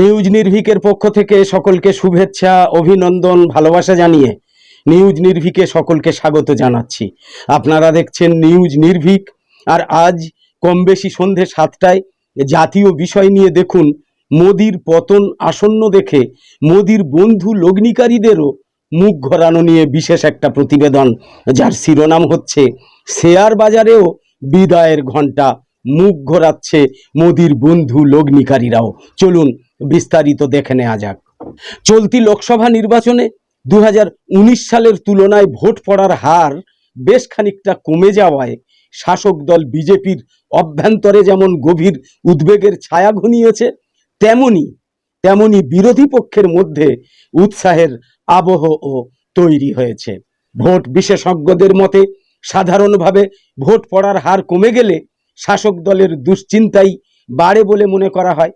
News নির্ভীকের পক্ষ থেকে সকলকে শুভেচ্ছা, অভিনন্দন, ভালোবাসা জানিয়ে নিউজ নির্ভীকে সকলকে স্বাগত জানাচ্ছি। আপনারা দেখছেন নিউজ নির্ভীক, আর আজ কম বেশি সন্ধে সাতটায় জাতীয় বিষয় নিয়ে দেখুন মোদির পতন আসন্ন দেখে মোদির বন্ধু লগ্নিকারীদেরও মুখ ঘোরানো নিয়ে বিশেষ একটা প্রতিবেদন, যার শিরোনাম হচ্ছে, শেয়ার বাজারেও বিদায়ের ঘণ্টা মুখ ঘোরাচ্ছে মোদির বন্ধু লগ্নিকারীরাও। চলুন বিস্তারিত দেখে নেওয়া যাক। চলতি লোকসভা নির্বাচনে দু হাজার উনিশ সালের তুলনায় ভোট পড়ার হার বেশ খানিকটা কমে যাওয়ায় শাসক দল বিজেপির অভ্যন্তরে যেমন গভীর উদ্বেগের ছায়া ঘনিয়েছে, তেমনি তেমনি বিরোধী পক্ষের মধ্যে উৎসাহের আবহও তৈরি হয়েছে। ভোট বিশেষজ্ঞদের মতে, সাধারণভাবে ভোট পড়ার হার কমে গেলে শাসক দলের দুশ্চিন্তাই বাড়ে বলে মনে করা হয়।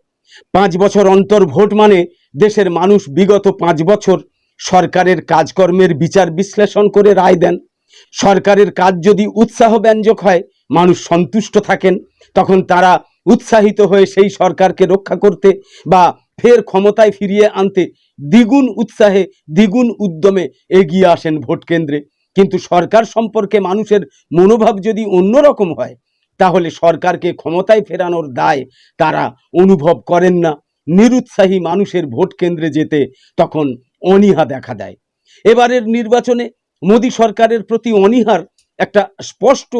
পাঁচ বছর অন্তর ভোট মানে দেশের মানুষ বিগত পাঁচ বছর সরকারের কাজকর্মের বিচার বিশ্লেষণ করে রায় দেন। সরকারের কাজ যদি উৎসাহ ব্যঞ্জক হয়, মানুষ সন্তুষ্ট থাকেন, তখন তারা উৎসাহিত হয়ে সেই সরকারকে রক্ষা করতে বা ফের ক্ষমতায় ফিরিয়ে আনতে দ্বিগুণ উৎসাহে, দ্বিগুণ উদ্যমে এগিয়ে আসেন ভোট কেন্দ্রে কিন্তু সরকার সম্পর্কে মানুষের মনোভাব যদি অন্যরকম হয় তাহলে সরকারকে ক্ষমতায় ফেরানোর দায় তারা অনুভব করেন না। নিরুৎসাহী মানুষের ভোট কেন্দ্রে যেতে তখন অনীহা দেখা দেয়। এবারের নির্বাচনে মোদী সরকারের প্রতি অনীহার একটা স্পষ্ট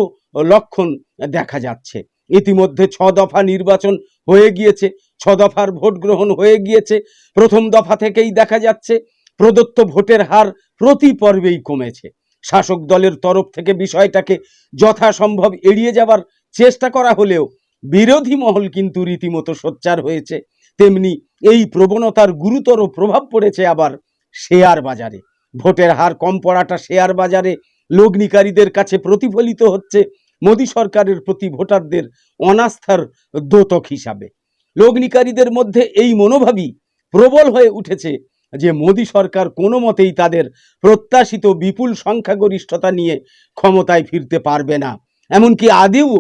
লক্ষণ দেখা যাচ্ছে। ইতিমধ্যে ছ দফা নির্বাচন হয়ে গিয়েছে ছ দফার ভোট গ্রহণ হয়ে গিয়েছে, প্রথম দফা থেকেই দেখা যাচ্ছে, প্রদত্ত ভোটের হার প্রতি পর্বেই কমেছে। শাসক দলের তরফ থেকে বিষয়টাকে যথাসম্ভব এড়িয়ে যাবার চেষ্টা করা হলেও বিরোধী মহল কিন্তু রীতিমতো সোচ্চার হয়েছে। তেমনি এই প্রবণতার গুরুতর প্রভাব পড়েছে আবার শেয়ার বাজারে। ভোটের হার কম পড়াটা শেয়ার বাজারে লগ্নিকারীদের কাছে প্রতিফলিত হচ্ছে মোদী সরকারের প্রতি ভোটারদের অনাস্থার দ্যোতক হিসাবে। লগ্নিকারীদের মধ্যে এই মনোভাবই প্রবল হয়ে উঠেছে যে মোদী সরকার কোনো মতেই তাদের প্রত্যাশিত বিপুল সংখ্যাগরিষ্ঠতা নিয়ে ক্ষমতায় ফিরতে পারবে না। এমনকি আদেও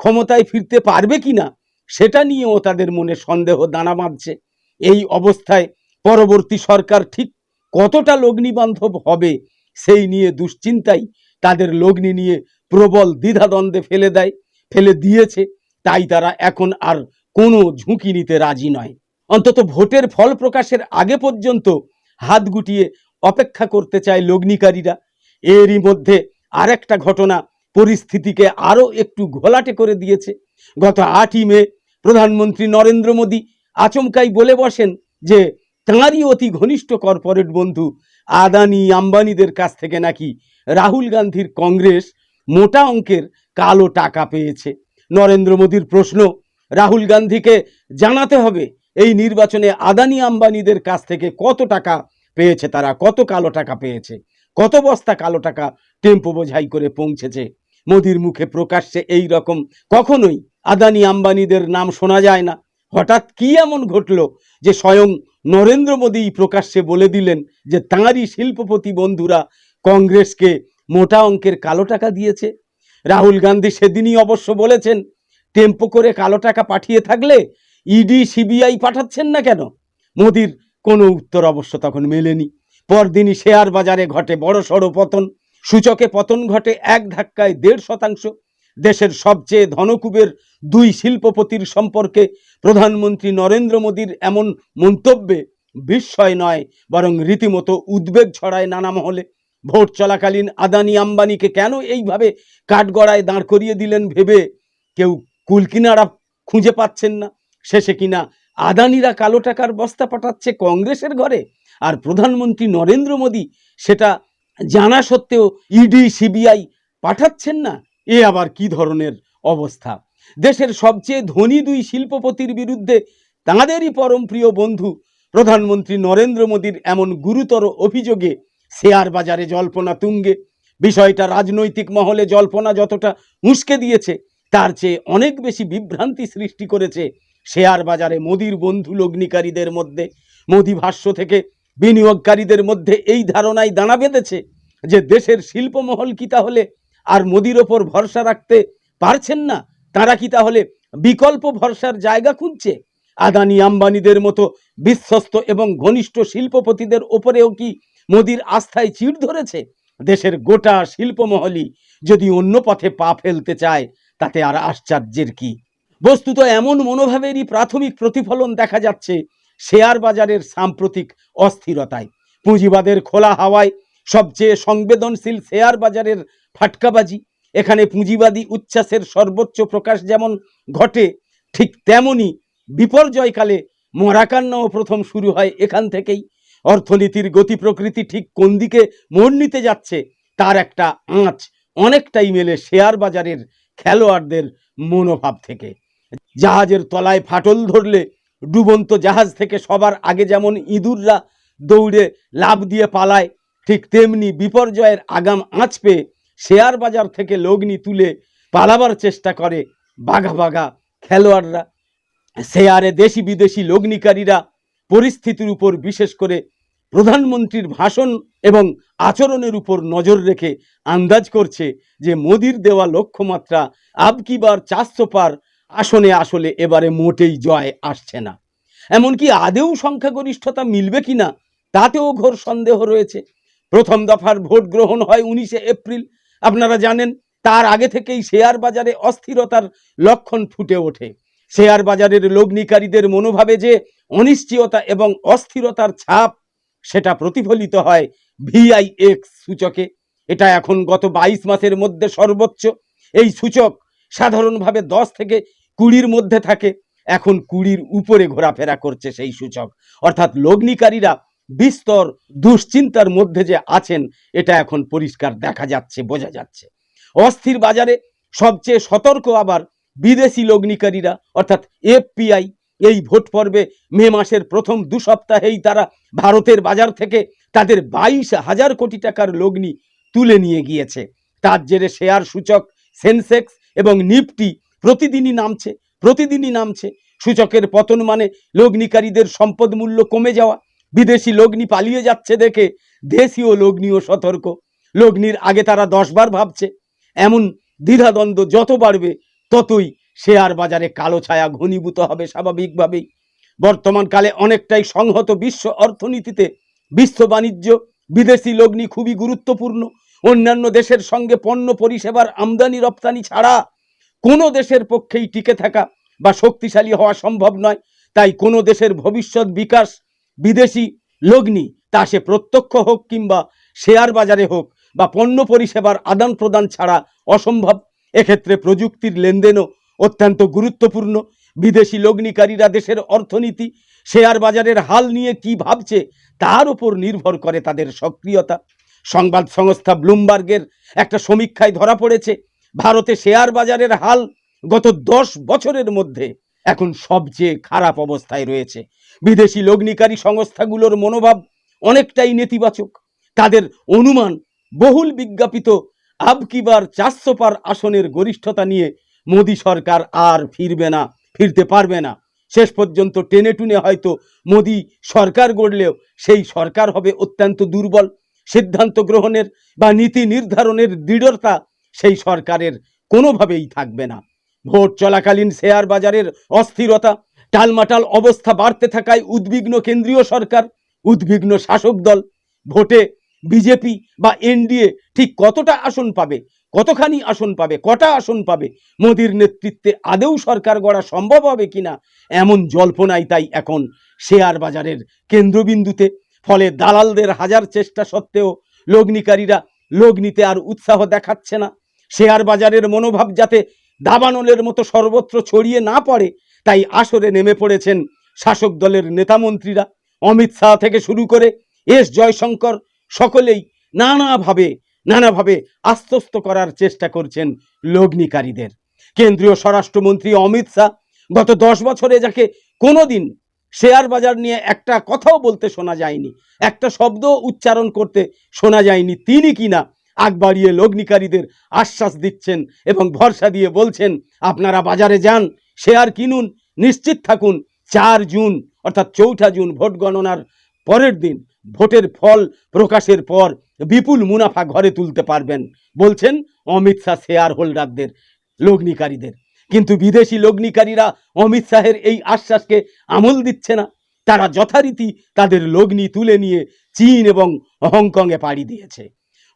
ক্ষমতায় ফিরতে পারবে কি না, সেটা নিয়েও তাদের মনে সন্দেহ দানা বাঁধছে। এই অবস্থায় পরবর্তী সরকার ঠিক কতটা লগ্নিবান্ধব হবে, সেই নিয়ে দুশ্চিন্তাই তাদের লগ্নি নিয়ে প্রবল দ্বিধাদ্বন্দ্বে ফেলে দেয়, ফেলে দিয়েছে। তাই তারা এখন আর কোনো ঝুঁকি নিতে রাজি নয়। অন্তত ভোটের ফল প্রকাশের আগে পর্যন্ত হাত গুটিয়ে অপেক্ষা করতে চায় লগ্নিকারীরা। এরই মধ্যে আরেকটা ঘটনা পরিস্থিতিকে আরও একটু ঘোলাটে করে দিয়েছে। গত আটই মে প্রধানমন্ত্রী নরেন্দ্র মোদী আচমকাই বলে বসেন যে, তাঁরই অতি ঘনিষ্ঠ কর্পোরেট বন্ধু আদানি আম্বানিদের কাছ থেকে নাকি রাহুল গান্ধীর কংগ্রেস মোটা অঙ্কের কালো টাকা পেয়েছে। নরেন্দ্র মোদীর প্রশ্ন, রাহুল গান্ধীকে জানাতে হবে এই নির্বাচনে আদানি আম্বানিদের কাছ থেকে কত টাকা পেয়েছে তারা, কত কালো টাকা পেয়েছে, কত বস্তা কালো টাকা টেম্পো বোঝাই করে পৌঁছেছে। মোদির মুখে প্রকাশ্যে এই রকম। কখনোই আদানি আম্বানিদের নাম শোনা যায় না। হঠাৎ কি এমন ঘটলো যে স্বয়ং নরেন্দ্র মোদী প্রকাশ্যে বলে দিলেন যে তাঁরই শিল্পপতি বন্ধুরা কংগ্রেসকে মোটা অঙ্কের কালো টাকা দিয়েছে। রাহুল গান্ধী সেদিনই অবশ্য বলেছেন, টেম্পো করে কালো টাকা পাঠিয়ে থাকলে ইডি, সিবিআই পাঠাচ্ছেন না কেন? মোদির কোনো উত্তর অবশ্য তখন মেলেনি। পরদিনই শেয়ার বাজারে ঘটে বড় সড়ো পতন। সূচকে পতন ঘটে এক ধাক্কায় দেড় শতাংশ। দেশের সবচেয়ে ধনকুবের দুই শিল্পপতির সম্পর্কে প্রধানমন্ত্রী নরেন্দ্র মোদীর এমন মন্তব্যে বিস্ময় নয়, বরং রীতিমতো উদ্বেগ ছড়ায় নানা মহলে। ভোট চলাকালীন আদানি আম্বানিকে কেন এইভাবে কাঠগড়ায় দাঁড় করিয়ে দিলেন ভেবে কেউ কুলকিনারা খুঁজে পাচ্ছেন না। শেষে কিনা আদানিরা কালো টাকার বস্তা পাঠাচ্ছে কংগ্রেসের ঘরে? আর প্রধানমন্ত্রী নরেন্দ্র মোদী সেটা জানা সত্ত্বেও ইডি সিবিআই পাঠাচ্ছেন না। এ আবার কি ধরনের অবস্থা? দেশের সবচেয়ে ধনী দুই শিল্পপতির বিরুদ্ধে তাঁদেরই পরম প্রিয় বন্ধু প্রধানমন্ত্রী নরেন্দ্র মোদীর এমন গুরুতর অভিযোগে শেয়ার বাজারে জল্পনা তুঙ্গে। বিষয়টা রাজনৈতিক মহলে জল্পনা যতটা উস্কে দিয়েছে, তার চেয়ে অনেক বেশি বিভ্রান্তি সৃষ্টি করেছে শেয়ার বাজারে মোদির বন্ধু লগ্নিকারীদের মধ্যে। মোদি ভাষ্য থেকে বিনিয়োগকারীদের মধ্যে এই ধারণাই দানা বেঁধেছে যে দেশের শিল্পমহল কি তাহলে? আর মোদির ওপর ভরসা রাখতে পারছেন না? তারা কি তাহলে বিকল্প ভরসার জায়গা খুঁজছে? আদানি আম্বানিদের মতো বিশ্বস্ত এবং ঘনিষ্ঠ শিল্পপতিদের ওপরেও কি মোদির আস্থায় চিড় ধরেছে? দেশের গোটা শিল্পমহলই যদি অন্য পথে পা ফেলতে চায়, তাতে আর আশ্চর্যের কি? বস্তুত এমন মনোভাবেরই প্রাথমিক প্রতিফলন দেখা যাচ্ছে শেয়ার বাজারের সাম্প্রতিক অস্থিরতায়। পুঁজিবাদের খোলা হাওয়ায় সবচেয়ে সংবেদনশীল শেয়ার বাজারের ফাটকাবাজি। এখানে পুঁজিবাদী উচ্ছ্বাসের সর্বোচ্চ প্রকাশ যেমন ঘটে, ঠিক তেমনি বিপর্যয়কালে মরাকান্নাও প্রথম শুরু হয় এখান থেকেই। অর্থনীতির গতি প্রকৃতি ঠিক কোন দিকে মোড় নিতে যাচ্ছে, তার একটা আঁচ অনেকটাই মেলে শেয়ার বাজারের খেলোয়াড়দের মনোভাব থেকে। জাহাজের তলায় ফাটল ধরলে ডুবন্ত জাহাজ থেকে সবার আগে যেমন ইঁদুররা দৌড়ে লাভ দিয়ে পালায়, ঠিক তেমনি বিপর্যয়ের আগাম আঁচ পেয়ে শেয়ার বাজার থেকে লগ্নি তুলে পালাবার চেষ্টা করে বাঘা বাঘা খেলোয়াড়রা। শেয়ারে দেশি বিদেশি লগ্নিকারীরা পরিস্থিতির উপর বিশেষ করে প্রধানমন্ত্রীর ভাষণ এবং আচরণের উপর নজর রেখে আন্দাজ করছে যে মোদির দেওয়া লক্ষ্যমাত্রা আবকিবার চারশো পার আসনে আসলে এবারে মোটেই জয় আসছে না। এমনকি আদেও সংখ্যাগরিষ্ঠতা মিলবে কিনা, তাতেও ঘোর সন্দেহ রয়েছে। প্রথম দফার ভোট গ্রহণ হয় উনিশে এপ্রিল। আপনারা জানেন, তার আগে থেকেই শেয়ার বাজারে অস্থিরতার লক্ষণ ফুটে ওঠে। শেয়ার বাজারের লগ্নিকারীদের মনোভাবে যে অনিশ্চয়তা এবং অস্থিরতার ছাপ, সেটা প্রতিফলিত হয় ভিআইএক্স সূচকে। এটা এখন গত বাইশ মাসের মধ্যে সর্বোচ্চ। এই সূচক সাধারণভাবে দশ থেকে কুড়ির মধ্যে থাকে। এখন কুড়ির উপরে ঘোরাফেরা করছে সেই সূচক। অর্থাৎ লগ্নিকারীরা বিস্তর দুশ্চিন্তার মধ্যে যে আছেন, এটা এখন পরিষ্কার দেখা যাচ্ছে, বোঝা যাচ্ছে। অস্থির বাজারে সবচেয়ে সতর্ক আবার বিদেশি লগ্নিকারীরা, অর্থাৎ এফপিআই এই ভোট পর্বে মে মাসের প্রথম দু সপ্তাহেই তারা ভারতের বাজার থেকে তাদের বাইশ হাজার কোটি টাকার লগ্নি তুলে নিয়ে গিয়েছে। তার জেরে শেয়ার সূচক সেন্সেক্স এবং নিফটি প্রতিদিনই নামছে প্রতিদিনই নামছে। সূচকের পতন মানে লগ্নিকারীদের সম্পদ মূল্য কমে যাওয়া। বিদেশি লগ্নি পালিয়ে যাচ্ছে দেখে দেশীয় লগ্নিও সতর্ক। লগ্নির আগে তারা দশবার ভাবছে, এমন দ্বিধাদ্বন্দ্ব যত বাড়বে, ততই শেয়ার বাজারে কালো ছায়া ঘনীভূত হবে স্বাভাবিকভাবেই। বর্তমানকালে অনেকটাই সংহত বিশ্ব অর্থনীতিতে বিশ্ব বাণিজ্য, বিদেশি লগ্নি খুবই গুরুত্বপূর্ণ। অন্যান্য দেশের সঙ্গে পণ্য পরিষেবার আমদানি রপ্তানি ছাড়া কোনো দেশের পক্ষেই টিকে থাকা বা শক্তিশালী হওয়া সম্ভব নয়। তাই কোনো দেশের ভবিষ্যৎ বিকাশ, বিদেশি লগ্নি, তা সে প্রত্যক্ষ হোক কিংবা শেয়ার বাজারে হোক বা পণ্য পরিষেবার আদান প্রদান ছাড়া অসম্ভব। এক্ষেত্রে প্রযুক্তির লেনদেনও অত্যন্ত গুরুত্বপূর্ণ। বিদেশি লগ্নিকারীরা দেশের অর্থনীতি, শেয়ার বাজারের হাল নিয়ে কি ভাবছে, তার উপর নির্ভর করে তাদের সক্রিয়তা। সংবাদ সংস্থা ব্লুমবার্গের একটা সমীক্ষায় ধরা পড়েছে, ভারতে শেয়ার বাজারের হাল গত দশ বছরের মধ্যে এখন সবচেয়ে খারাপ অবস্থায় রয়েছে। বিদেশি লগ্নিকারী সংস্থাগুলোর মনোভাব অনেকটাই নেতিবাচক। তাদের অনুমান বহুল বিজ্ঞাপিত আবকিবার চারশো পার আসনের গরিষ্ঠতা নিয়ে মোদী সরকার আর ফিরবে না, ফিরতে পারবে না। শেষ পর্যন্ত টেনে টুনে হয়তো মোদী সরকার গড়লেও সেই সরকার হবে অত্যন্ত দুর্বল। সিদ্ধান্ত গ্রহণের বা নীতি নির্ধারণের দৃঢ়তা সেই সরকারের কোনোভাবেই থাকবে না। ভোট চলাকালীন শেয়ার বাজারের অস্থিরতা, টালমাটাল অবস্থা বাড়তে থাকায় উদ্বিগ্ন কেন্দ্রীয় সরকার, উদ্বিগ্ন শাসক দল, ভোটে বিজেপি বা এনডিএ ঠিক কতটা আসন পাবে, কতখানি আসন পাবে, কটা আসন পাবে, মোদির নেতৃত্বে আদৌ সরকার গড়া সম্ভব হবে কিনা, এমন জল্পনাই তাই এখন শেয়ার বাজারের কেন্দ্রবিন্দুতে ফলে দালালদের হাজার চেষ্টা সত্ত্বেও লগ্নিকারীরা লগ্নিতে আর উৎসাহ দেখাচ্ছে না। শেয়ার বাজারের মনোভাব যাতে দাবানলের মতো সর্বত্র ছড়িয়ে না পড়ে, তাই আসরে নেমে পড়েছেন শাসক দলের নেতামন্ত্রীরা। অমিত শাহ থেকে শুরু করে এস জয়শঙ্কর সকলেই নানাভাবে নানাভাবে আশ্বস্ত করার চেষ্টা করছেন লগ্নিকারীদের। কেন্দ্রীয় স্বরাষ্ট্রমন্ত্রী অমিত শাহ গত দশ বছরে যাকে কোনোদিন শেয়ার বাজার নিয়ে একটা কথাও বলতে শোনা যায়নি। একটা শব্দ উচ্চারণ করতে শোনা যায়নি। তিনি কিনা আগ বাড়িয়ে লগ্নিকারীদের আশ্বাস দিচ্ছেন এবং ভরসা দিয়ে বলছেন, আপনারা বাজারে যান, শেয়ার কিনুন, নিশ্চিত থাকুন, চার জুন অর্থাৎ চৌঠা জুন ভোট গণনার পরের দিন ভোটের ফল প্রকাশের পর বিপুল মুনাফা ঘরে তুলতে পারবেন। বলছেন অমিত শাহ শেয়ার হোল্ডারদের, লগ্নিকারীদের। কিন্তু বিদেশি লগ্নিকারীরা অমিত শাহের এই আশ্বাসকে আমল দিচ্ছে না। তারা যথারীতি তাদের লগ্নি তুলে নিয়ে চীন এবং হংকংয়ে পাড়ি দিয়েছে।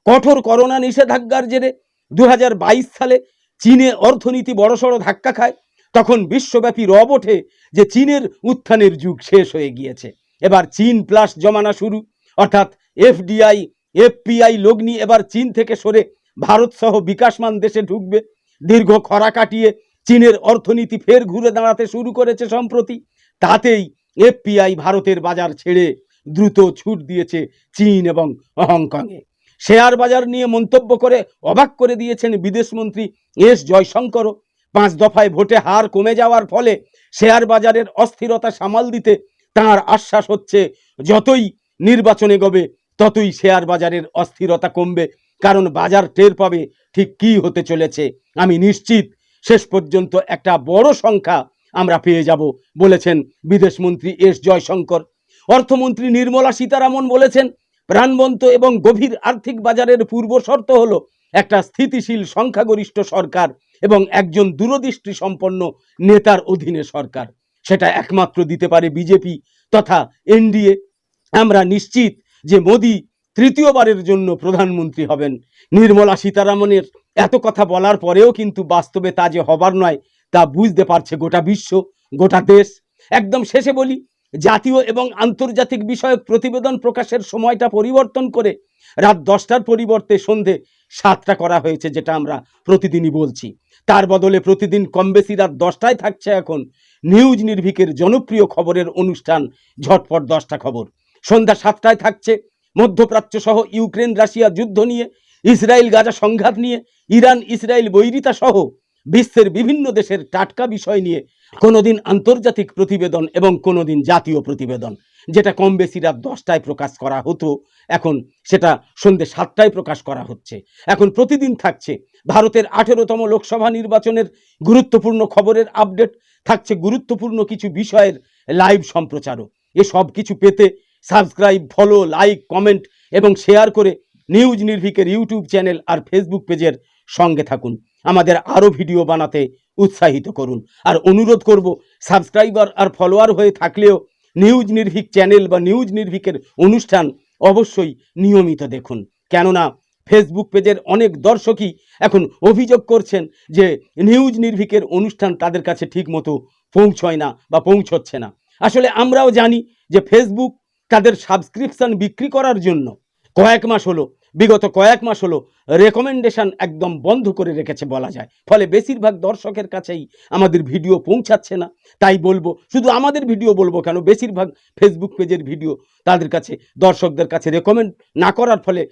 কঠোর করোনা নিষেধাজ্ঞার জেরে দু হাজার বাইশ সালে চীনে অর্থনীতি বড়সড় ধাক্কা খায়, তখন বিশ্বব্যাপী রব ওঠে যে চীনের উত্থানের যুগ শেষ হয়ে গিয়েছে। এবার চীন প্লাস জমানা শুরু, অর্থাৎ এফডিআই, এফপিআই লগ্নি এবার চীন থেকে সরে ভারত সহ বিকাশমান দেশে ঢুকবে। দীর্ঘ খরা কাটিয়ে চীনের অর্থনীতি ফের ঘুরে দাঁড়াতে শুরু করেছে সম্প্রতি। তাতেই এফপিআই ভারতের বাজার ছেড়ে দ্রুত ছুট দিয়েছে চীন এবং হংকংয়ে। শেয়ার বাজার নিয়ে মন্তব্য করে অবাক করে দিয়েছেন বিদেশমন্ত্রী এস জয়শঙ্করও। পাঁচ দফায় ভোটে হার কমে যাওয়ার ফলে শেয়ার বাজারের অস্থিরতা সামাল দিতে তাঁর আশ্বাস হচ্ছে, যতই নির্বাচনে গবে, ততই শেয়ার বাজারের অস্থিরতা কমবে। কারণ বাজার টের পাবে ঠিক কী হতে চলেছে। আমি নিশ্চিত শেষ পর্যন্ত একটা বড় সংখ্যা আমরা পেয়ে যাব, বলেছেন বিদেশমন্ত্রী এস জয়শঙ্কর। অর্থমন্ত্রী নির্মলা সীতারামন বলেছেন, প্রাণবন্ত এবং গভীর আর্থিক বাজারের পূর্ব শর্ত হলো একটা স্থিতিশীল সংখ্যাগরিষ্ঠ সরকার এবং একজন দূরদৃষ্টি সম্পন্ন নেতার অধীনে সরকার। সেটা একমাত্র দিতে পারে বিজেপি তথা এনডিএ। আমরা নিশ্চিত যে মোদি তৃতীয়বারের জন্য প্রধানমন্ত্রী হবেন। নির্মলা সীতারামনের এত কথা বলার পরেও কিন্তু বাস্তবে তা যে হবার নয়, তা বুঝতে পারছে গোটা বিশ্ব, গোটা দেশ। একদম শেষে বলি, জাতীয় এবং আন্তর্জাতিক বিষয়ক প্রতিবেদন প্রকাশের সময়টা পরিবর্তন করে রাত দশটার পরিবর্তে সন্ধে সাতটা করা হয়েছে, যেটা আমরা প্রতিদিনই বলছি। তার বদলে প্রতিদিন কম বেশি রাত দশটায় থাকছে এখন নিউজ নির্ভিকের জনপ্রিয় খবরের অনুষ্ঠান ঝটপট দশটা খবর। সন্ধ্যা সাতটায় থাকছে, মধ্যপ্রাচ্য সহ ইউক্রেন, রাশিয়া যুদ্ধ নিয়ে ইসরায়েল গাজা সংঘাত নিয়ে, ইরান, ইসরায়েল বৈরিতা সহ বিশ্বের বিভিন্ন দেশের টাটকা বিষয় নিয়ে কোনোদিন আন্তর্জাতিক প্রতিবেদন এবং কোনোদিন জাতীয় প্রতিবেদন, যেটা কম বেশি রাত দশটায় প্রকাশ করা হতো, এখন সেটা সন্ধ্যে সাতটায় প্রকাশ করা হচ্ছে। এখন প্রতিদিন থাকছে, ভারতের আঠেরোতম লোকসভা নির্বাচনের গুরুত্বপূর্ণ খবরের আপডেট, থাকছে গুরুত্বপূর্ণ কিছু বিষয়ের লাইভ সম্প্রচারও। এসব কিছু পেতে সাবস্ক্রাইব, ফলো, লাইক, কমেন্ট এবং শেয়ার করে নিউজ নির্ভিকের ইউটিউব চ্যানেল আর ফেসবুক পেজের সঙ্গে থাকুন। আমাদের আরও ভিডিও বানাতে উৎসাহিত করুন। আর অনুরোধ করব, সাবস্ক্রাইবার আর ফলোয়ার হয়ে থাকলেও নিউজ নির্ভিক চ্যানেল বা নিউজ নির্ভিকের অনুষ্ঠান অবশ্যই নিয়মিত দেখুন। কেননা ফেসবুক পেজের অনেক দর্শকই এখন অভিযোগ করছেন যে নিউজ নির্ভিকের অনুষ্ঠান তাদের কাছে ঠিকমতো পৌঁছয় না বা পৌঁছচ্ছে না। আসলে আমরাও জানি যে ফেসবুক তাদের সাবস্ক্রিপশন বিক্রি করার জন্য কয়েক মাস হলো, বিগত কয়েক মাস হলো রেকমেন্ডেশন একদম বন্ধ করে রেখেছে বলা যায়। ফলে বেশিরভাগ দর্শকের কাছেই আমাদের ভিডিও পৌঁছাচ্ছে না। তাই বলব, শুধু আমাদের ভিডিও বলব কেন, বেশিরভাগ ফেসবুক পেজের ভিডিও তাদের কাছে, দর্শকদের কাছে রেকমেন্ড না করার ফলে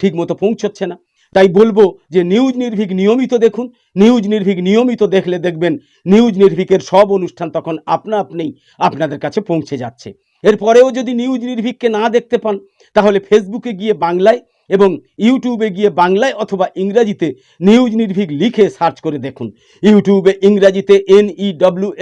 ঠিকমতো পৌঁছচ্ছে না। তাই বলব যে নিউজ নির্ভীক নিয়মিত দেখুন নিউজ নির্ভীক নিয়মিত দেখলে দেখবেন নিউজ নির্ভীকের সব অনুষ্ঠান তখন আপনা আপনিই আপনাদের কাছে পৌঁছে যাচ্ছে। এরপরেও যদি নিউজ নির্ভীককে না দেখতে পান তাহলে ফেসবুকে গিয়ে বাংলায় এবং ইউটিউবে গিয়ে বাংলায় অথবা ইংরাজিতে নিউজ নির্ভীক লিখে সার্চ করে দেখুন। ইউটিউবে ইংরাজিতে N E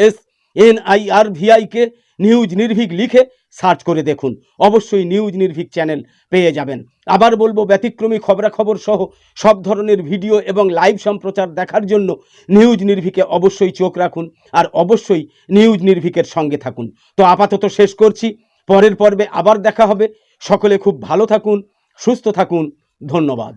S N I R V I K news Nirbhik লিখে সার্চ করে দেখুন। অবশ্যই নিউজ নির্ভীক চ্যানেল পেয়ে যাবেন। আবার বলব, ব্যতিক্রমী খবরাখবর সহ সব ধরনের ভিডিও এবং লাইভ সম্প্রচার দেখার জন্য নিউজ নির্ভীকে অবশ্যই চোখ রাখুন আর অবশ্যই নিউজ নির্ভীকের সঙ্গে থাকুন। তো আপাতত শেষ করছি। পরের পর্বে আবার দেখা হবে। সকলে খুব ভালো থাকুন সুস্থ থাকুন ধন্যবাদ।